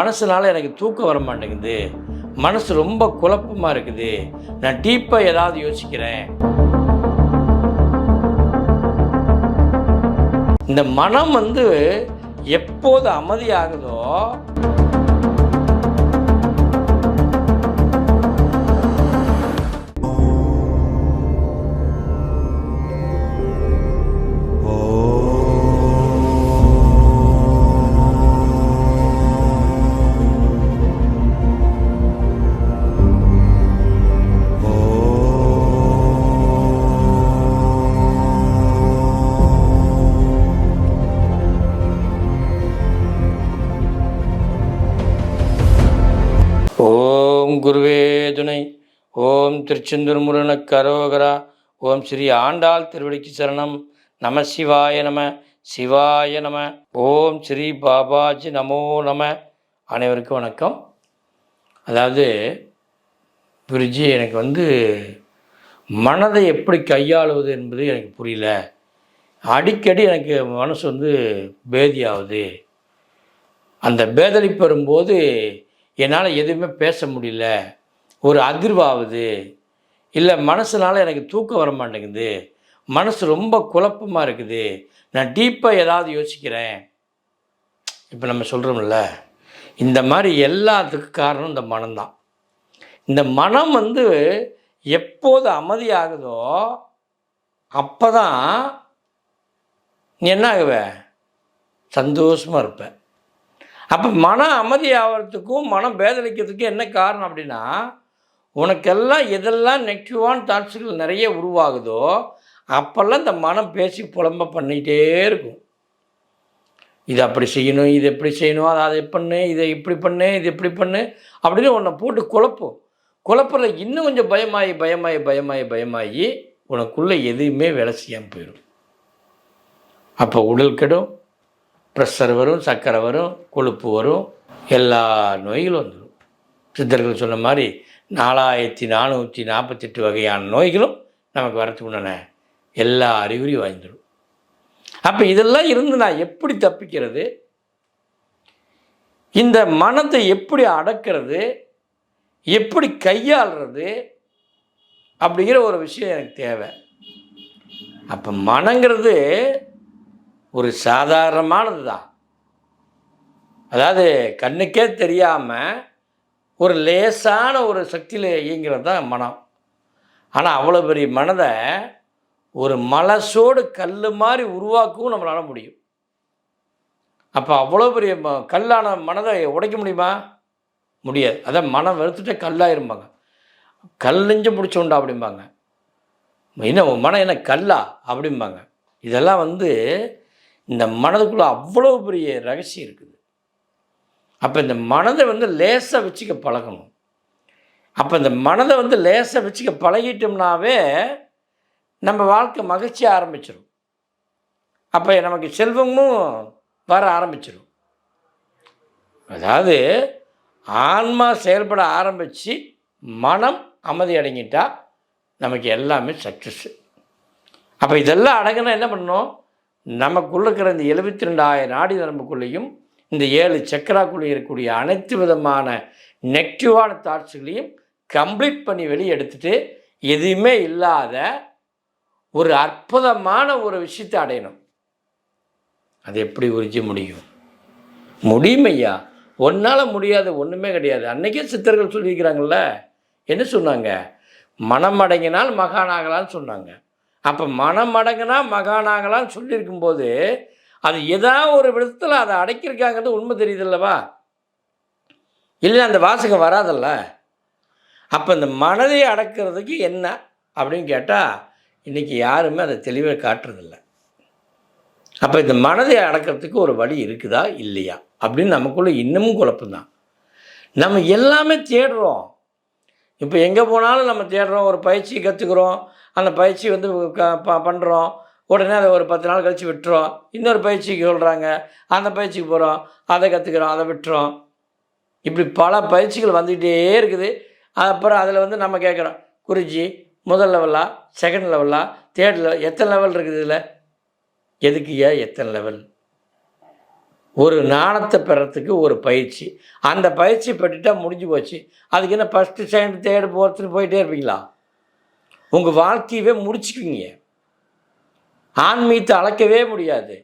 மனசுனால எனக்கு தூக்கம் வர மாட்டேங்குது. மனசு ரொம்ப குழப்பமாக இருக்குது. நான் டீப்பாக ஏதாவது யோசிக்கிறேன். இந்த மனம் வந்து எப்போது அமைதியாகுதோ ஓம் குருவே துணை. ஓம் திருச்செந்தூர் முருகனுக்கு கரோகரா ஓம் ஸ்ரீ ஆண்டாள் திருவடிக்கு சரணம். நம சிவாய நம சிவாய நம. ஓம் ஸ்ரீ பாபாஜி நமோ நம. அனைவருக்கும் வணக்கம். அதாவது குருஜி எனக்கு வந்து மனதை எப்படி கையாளுவது என்பது எனக்கு புரியல. அடிக்கடி எனக்கு மனசு வந்து பேதியாகுது அந்த பேதளிப்பு வரும்போது என்னால் எதுவுமே பேச முடியல. ஒரு அதிர்வாகுது. இல்லை மனசுனால் எனக்கு தூக்கம் வர மாட்டேங்குது. மனசு ரொம்ப குழப்பமாக இருக்குது. நான் டீப்பாக ஏதாவது யோசிக்கிறேன். இப்போ நம்ம சொல்கிறோம்ல இந்த மாதிரி எல்லாத்துக்கும் காரணம் இந்த மனம்தான் இந்த மனம் வந்து எப்போது அமைதியாகுதோ அப்போ தான் நீ என்ன ஆகுவ? சந்தோஷமாக இருப்பேன் அப்போ மன அமைதி ஆகிறதுக்கும் மனம் பேதலிக்கிறதுக்கும் என்ன காரணம் அப்படின்னா உனக்கெல்லாம் எதெல்லாம் நெகட்டிவான தாட்ஸுகள் நிறைய உருவாகுதோ அப்போல்லாம் இந்த மனம் பேசி புலம்ப பண்ணிகிட்டே இருக்கும். இது அப்படி செய்யணும் இது எப்படி செய்யணும் அதை அதை பண்ணு இதை இப்படி பண்ணு இது இப்படி பண்ணு அப்படின்னு உன்னை போட்டு குழப்பம். குழப்பற இன்னும் கொஞ்சம் பயமாகி பயமாயி பயமாயி பயமாகி உனக்குள்ளே எதுவுமே வேலை செய்யாமல் போயிடும் அப்போ உடல் கெடும் ப்ரெஷர் வரும் சர்க்கரை வரும் கொழுப்பு வரும் எல்லா நோய்களும் வந்துடும். சித்தர்கள் சொன்ன மாதிரி நாலாயிரத்தி நானூற்றி நாற்பத்தெட்டு வகையான நோய்களும் நமக்கு வரத்துக்கு உண்டான எல்லா அறிகுறியும் வாய்ந்துடும். அப்போ இதெல்லாம் இருந்து நான் எப்படி தப்பிக்கிறது? இந்த மனத்தை எப்படி அடக்கிறது? எப்படி கையாளுறது? அப்படிங்கிற ஒரு விஷயம் எனக்கு தேவை. அப்போ மனங்கிறது ஒரு சாதாரணமானது தான் அதாவது கண்ணுக்கே தெரியாமல் ஒரு லேசான ஒரு சக்தியில் இயங்கிறது தான் மனம். ஆனால் அவ்வளோ பெரிய மனதை ஒரு மலசோடு கல் மாதிரி உருவாக்கவும் நம்மளால முடியும். அப்போ அவ்வளோ பெரிய ம கல்லான மனதை உடைக்க முடியுமா? முடியாது. அதான் மனம் வெறுத்துட்டே கல்லாயிரும்பாங்க. கல் நெஞ்சு பிடிச்சோண்டா அப்படிம்பாங்க. என்ன உன் மனம் என்ன கல்லா அப்படிம்பாங்க. இதெல்லாம் வந்து இந்த மனதுக்குள்ளே அவ்வளோ பெரிய ரகசியம் இருக்குது. அப்போ இந்த மனதை வந்து லேசாக வச்சுக்க பழகணும். அப்போ இந்த மனதை வந்து லேசாக வச்சுக்க பழகிட்டோம்னாவே நம்ம வாழ்க்கை மகிழ்ச்சி ஆரம்பிச்சிடும் அப்போ நமக்கு செல்வமும் வர ஆரம்பிச்சிடும் அதாவது ஆன்மா செயல்பட ஆரம்பித்து மனம் அமைதி அடங்கிட்டால் நமக்கு எல்லாமே சக்ஸஸ் அப்போ இதெல்லாம் அடங்கினா என்ன பண்ணணும் நமக்குள்ள இருக்கிற இந்த எழுபத்தி ரெண்டாயிரம் நாடி நரம்புக்குள்ளேயும் இந்த ஏழு சக்கராக்குள்ளே இருக்கக்கூடிய அனைத்து விதமான நெகட்டிவான தாட்ஸுகளையும் கம்ப்ளீட் பண்ணி வெளியே எடுத்துட்டு எதுவுமே இல்லாத ஒரு அற்புதமான ஒரு விஷயத்தை அடையணும். அது எப்படி உறிஞ்ச முடியும்? முடியும் ஐயா ஒன்றால் முடியாது ஒன்றுமே கிடையாது. அன்றைக்கே சித்தர்கள் சொல்லியிருக்கிறாங்கல்ல என்ன சொன்னாங்க? மனம் அடங்கினால் மகானாகலான்னு சொன்னாங்க. அப்போ மனம் அடங்கினா மகானாகலான்னு சொல்லியிருக்கும்போது அது ஏதாவது ஒரு விதத்தில் அதை அடக்கியிருக்காங்கிறது உண்மை தெரியுதுல்லவா? இல்லை அந்த வாசகம் வராதல்ல? அப்போ இந்த மனதை அடக்கிறதுக்கு என்ன அப்படின்னு கேட்டால் இன்றைக்கி யாருமே அதை தெளிவாக காட்டுறதில்ல. அப்போ இந்த மனதை அடக்கிறதுக்கு ஒரு வழி இருக்குதா? இல்லையா? அப்படின்னு நமக்குள்ளே இன்னமும் குழப்பம்தான். நம்ம எல்லாமே தேடுறோம். இப்போ எங்கே போனாலும் நம்ம தேடுறோம் ஒரு பயிற்சி கற்றுக்குறோம் அந்த பயிற்சி வந்து க ப பண்ணுறோம் உடனே அதை ஒரு பத்து நாள் கழித்து விட்டுறோம். இன்னொரு பயிற்சிக்கு சொல்கிறாங்க அந்த பயிற்சிக்கு போகிறோம் அதை கற்றுக்குறோம் அதை விட்டுறோம். இப்படி பல பயிற்சிகள் வந்துக்கிட்டே இருக்குது. அப்புறம் அதில் வந்து நம்ம கேட்குறோம். குருஜி முதல் லெவலா செகண்ட் லெவலா தேர்ட் லெவல் எத்தனை லெவல் இருக்குது இதில்? எதுக்கு ஏன் எத்தனை லெவல் ஒரு நாணத்தை பெறத்துக்கு ஒரு பயிற்சி. அந்த பயிற்சி பெற்றுட்டால் முடிஞ்சு போச்சு. அதுக்கு என்ன ஃபஸ்ட்டு செகண்ட் தேர்டு ஃபோர்த்துன்னு போயிட்டே இருப்பீங்களா? உங்கள் வாழ்க்கையவே முடிச்சுக்குவீங்க. ஆன்மீகத்தை அளக்கவே முடியாது.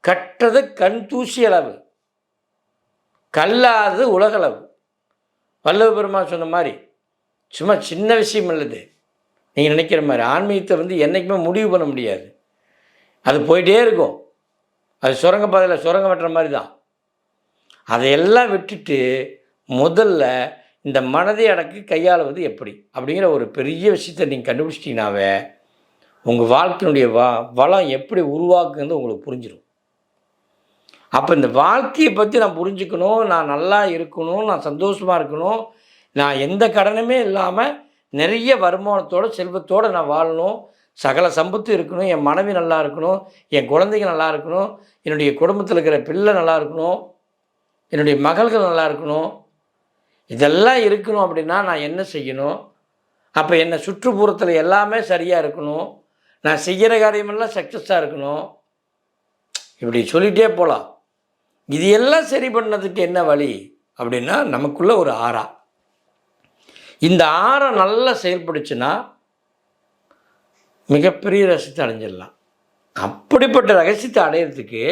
கற்றது கண் தூசி அளவு. கல்லாதது உலகளவு வல்லவ பெருமான் சொன்ன மாதிரி சும்மா சின்ன விஷயம் இல்லது நீங்கள் நினைக்கிற மாதிரி ஆன்மீகத்தை வந்து என்றைக்குமே முடிவு பண்ண முடியாது. அது போயிட்டே இருக்கும். அது சுரங்க பாதையில் சுரங்கம் வெட்டுற மாதிரி தான். அதையெல்லாம் விட்டுட்டு முதல்ல இந்த மனதை அடக்கி கையாளுவது எப்படி? அப்படிங்கிற ஒரு பெரிய விஷயத்தை நீங்கள் கண்டுபிடிச்சிட்டிங்கனாவே உங்கள் வாழ்க்கையினுடைய வ வளம் எப்படி உருவாக்குங்கிறது உங்களுக்கு புரிஞ்சிடும் அப்போ இந்த வாழ்க்கையை பற்றி நான் புரிஞ்சுக்கணும் நான் நல்லா இருக்கணும் நான் சந்தோஷமாக இருக்கணும் நான் எந்த கடனுமே இல்லாமல் நிறைய வருமானத்தோட செல்வத்தோடு நான் வாழணும். சகல சம்பத்து இருக்கணும் என் மனைவி நல்லா இருக்கணும் என் குழந்தைங்க நல்லா இருக்கணும் என்னுடைய குடும்பத்தில் இருக்கிற பிள்ளை நல்லா இருக்கணும் என்னுடைய மகள்கள் நல்லா இருக்கணும். இதெல்லாம் இருக்கணும் அப்படின்னா நான் என்ன செய்யணும்? அப்போ என்னை சுற்றுப்புறத்தில் எல்லாமே சரியாக இருக்கணும். நான் செய்கிற காரியமெல்லாம் சக்ஸஸாக இருக்கணும். இப்படி சொல்லிகிட்டே போகலாம் இது எல்லாம் சரி பண்ணதுக்கு என்ன வழி? அப்படின்னா நமக்குள்ள ஒரு ஆறா. இந்த ஆறை நல்லா செயல்படுச்சுன்னா மிகப்பெரிய ரகசியத்தை அடைஞ்சிடலாம். அப்படிப்பட்ட ரகசியத்தை அடையிறதுக்கு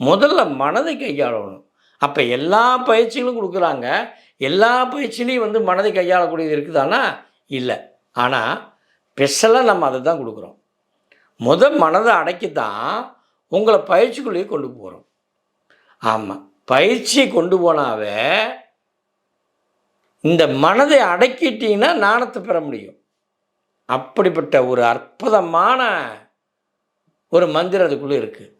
முதல்ல மனதை கையாளணும். அப்போ எல்லா பயிற்சிகளும் கொடுக்குறாங்க. எல்லா பயிற்சியிலையும் வந்து மனதை கையாளக்கூடியது இருக்குதானா? இல்லை. ஆனால் ஸ்பெஷலாக நம்ம அதை தான் கொடுக்குறோம். முத மனதை அடக்கி தான் உங்களை பயிற்சிக்குள்ளேயே கொண்டு போகிறோம் ஆமாம் பயிற்சியை கொண்டு போனாவே இந்த மனதை அடக்கிட்டீங்கன்னா நாணத்தை பெற முடியும். அப்படிப்பட்ட ஒரு அற்புதமான ஒரு மந்திரம் அதுக்குள்ளே இருக்குது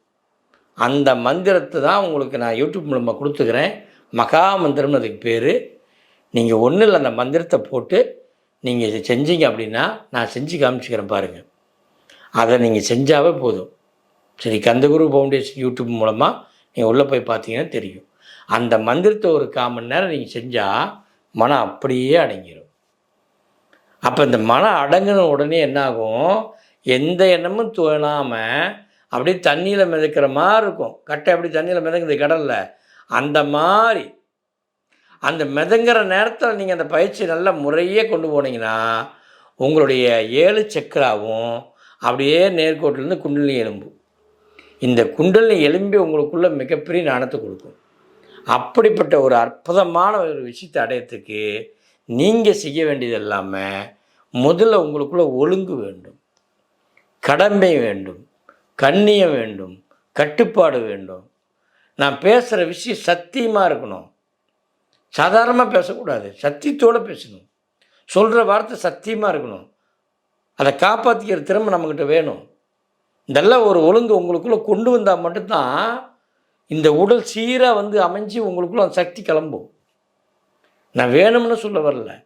அந்த மந்திரத்தை தான் உங்களுக்கு நான் யூடியூப் மூலமாக கொடுத்துக்கிறேன். மகா மந்திரம்னு அதுக்கு பேர். நீங்கள் ஒன்றும் இல்லை அந்த மந்திரத்தை போட்டு நீங்கள் இதை செஞ்சீங்க அப்படின்னா நான் செஞ்சு காமிச்சிக்கிறேன் பாருங்கள் அதை நீங்கள் செஞ்சாவே போதும். சரி கந்தகுரு ஃபவுண்டேஷன் யூடியூப் மூலமாக நீங்கள் உள்ளே போய் பார்த்தீங்கன்னா தெரியும். அந்த மந்திரத்தை ஒரு கால் மணி நேரம் நீங்கள் செஞ்சால் மனம் அப்படியே அடங்கிடும் அப்போ இந்த மனம் அடங்கின உடனே என்னாகும்? எந்த எண்ணமும் தோணாமல் அப்படியே தண்ணியில் மிதக்கிற மாதிரி இருக்கும். கட்டை அப்படி தண்ணியில் மிதங்குது கடலில். அந்த மாதிரி அந்த மிதங்கிற நேரத்தில் நீங்கள் அந்த பயிற்சி நல்ல முறையே கொண்டு போனீங்கன்னா உங்களுடைய ஏழு சக்கராவும் அப்படியே நேர்கோட்டிலேருந்து குண்டலினி எலும்பு. இந்த குண்டலினி எலும்பி உங்களுக்குள்ளே மிகப்பெரிய ஞானத்தை கொடுக்கும். அப்படிப்பட்ட ஒரு அற்புதமான ஒரு விஷயத்தை அடையத்துக்கு நீங்கள் செய்ய வேண்டியது எல்லாமே முதல்ல உங்களுக்குள்ளே ஒழுங்கு வேண்டும். கடமை வேண்டும். கண்ணியம் வேண்டும் கட்டுப்பாடு வேண்டும். நான் பேசுகிற விஷயம் சத்தியமாக இருக்கணும். சாதாரணமாக பேசக்கூடாது. சத்தியத்தோடு பேசணும். சொல்கிற வார்த்தை சத்தியமாக இருக்கணும். அதை காப்பாற்றிக்கிற திறமை நம்மக்கிட்ட வேணும். இதெல்லாம் ஒரு ஒழுங்கு உங்களுக்குள்ளே கொண்டு வந்தால் மட்டும்தான் இந்த உடல் சீராக வந்து அமைஞ்சு உங்களுக்குள்ள அந்த சக்தி கிளம்பும். நான் வேணும்னு சொல்ல வரல.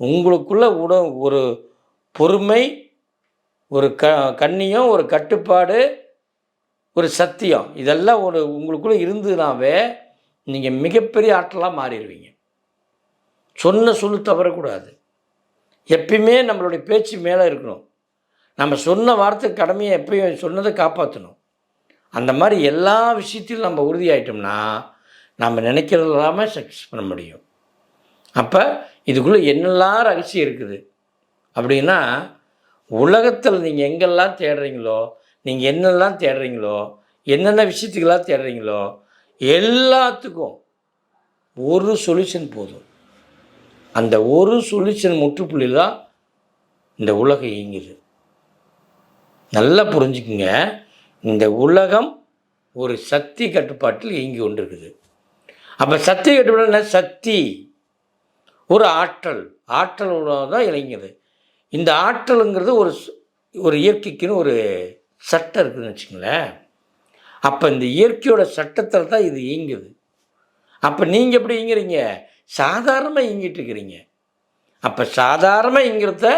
உங்களுக்குள்ள உட ஒரு பொறுமை ஒரு க கண்ணியம் ஒரு கட்டுப்பாடு ஒரு சத்தியம். இதெல்லாம் ஒரு உங்களுக்குள்ளே இருந்ததுனாவே நீங்கள் மிகப்பெரிய ஆற்றலாக மாறிடுவீங்க. சொன்ன சொல்லு தவறக்கூடாது. எப்பயுமே நம்மளுடைய பேச்சு மேலே இருக்கணும். நம்ம சொன்ன வார்த்தை கடமையை எப்பயும் சொன்னதை காப்பாற்றணும் அந்த மாதிரி எல்லா விஷயத்திலும் நம்ம உறுதியாயிட்டோம்னா நம்ம நினைக்கிறது இல்லாமல் சக்ஸஸ் பண்ண முடியும். அப்போ இதுக்குள்ளே என்னெல்லாம் ரகசியம் இருக்குது? அப்படின்னா உலகத்தில் நீங்கள் எங்கெல்லாம் தேடுறீங்களோ நீங்கள் என்னெல்லாம் தேடுறீங்களோ என்னென்ன விஷயத்துக்கெல்லாம் தேடுறீங்களோ எல்லாத்துக்கும் ஒரு சொல்யூஷன் போதும். அந்த ஒரு சொல்யூஷன் முற்றுப்புள்ளி தான் இந்த உலகம் இயங்குது. நல்லா புரிஞ்சுக்குங்க. இந்த உலகம் ஒரு சக்தி கட்டுப்பாட்டில் இயங்கி கொண்டிருக்குது. அப்போ சக்தி கட்டுப்பாடு சக்தி. ஒரு ஆற்றல். ஆற்றல் தான் இயங்குது இந்த ஆற்றலுங்கிறது ஒரு ஒரு இயற்கைக்குன்னு ஒரு சட்டம் இருக்குதுன்னு வச்சுங்களேன் அப்போ இந்த இயற்கையோட சட்டத்தில் தான் இது இயங்குது. அப்போ நீங்கள் எப்படி இயங்குறீங்க? சாதாரணமாக இயங்கிட்டு இருக்கிறீங்க. அப்போ சாதாரணமாக இயங்குறத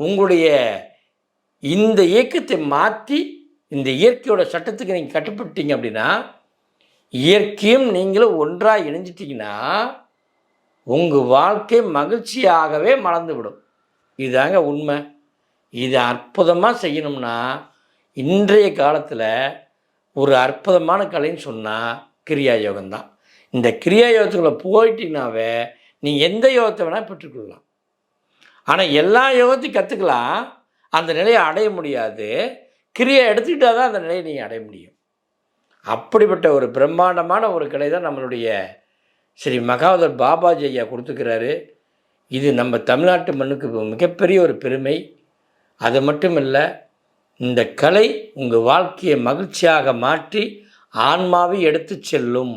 உங்களுடைய இந்த இயக்கத்தை மாற்றி இந்த இயற்கையோட சட்டத்துக்கு நீங்கள் கட்டுப்பட்டீங்க அப்படின்னா இயற்கையும் நீங்களும் ஒன்றாக இணைஞ்சிட்டிங்கன்னா உங்கள் வாழ்க்கை மகிழ்ச்சியாகவே மலர்ந்து இதாங்க இதுதாங்க உண்மை. இது அற்புதமாக செய்யணும்னா இன்றைய காலத்தில் ஒரு அற்புதமான கலைன்னு சொன்னால் கிரியா யோகம்தான் இந்த கிரியா யோகத்துக்குள்ளே போயிட்டீங்கனாவே நீங்கள் எந்த யோகத்தை வேணால் பெற்றுக்கொள்ளலாம். ஆனால் எல்லா யோகத்தையும் கற்றுக்கலாம் அந்த நிலையை அடைய முடியாது. கிரியை எடுத்துக்கிட்டால் தான் அந்த நிலையை நீங்கள் அடைய முடியும். அப்படிப்பட்ட ஒரு பிரம்மாண்டமான ஒரு கலை தான் நம்மளுடைய ஸ்ரீ மகாவதர் பாபாஜி ஐயா கொடுத்துக்கிறாரு. இது நம்ம தமிழ்நாட்டு மண்ணுக்கு மிகப்பெரிய ஒரு பெருமை. அது மட்டும் இல்லை இந்த கலை உங்கள் வாழ்க்கையை மகிழ்ச்சியாக மாற்றி ஆன்மாவை எடுத்து செல்லும்.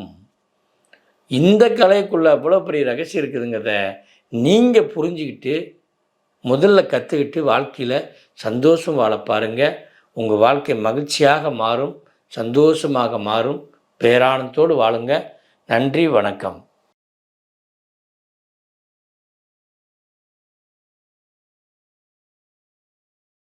இந்த கலைக்குள்ளே அவ்வளோ பெரிய ரகசியம் இருக்குதுங்கிறத நீங்கள் புரிஞ்சுக்கிட்டு முதல்ல கற்றுக்கிட்டு வாழ்க்கையில் சந்தோஷம் வாழ பாருங்கள் உங்கள் வாழ்க்கை மகிழ்ச்சியாக மாறும் சந்தோஷமாக மாறும். பேரானந்தோடு வாழுங்க. நன்றி வணக்கம்.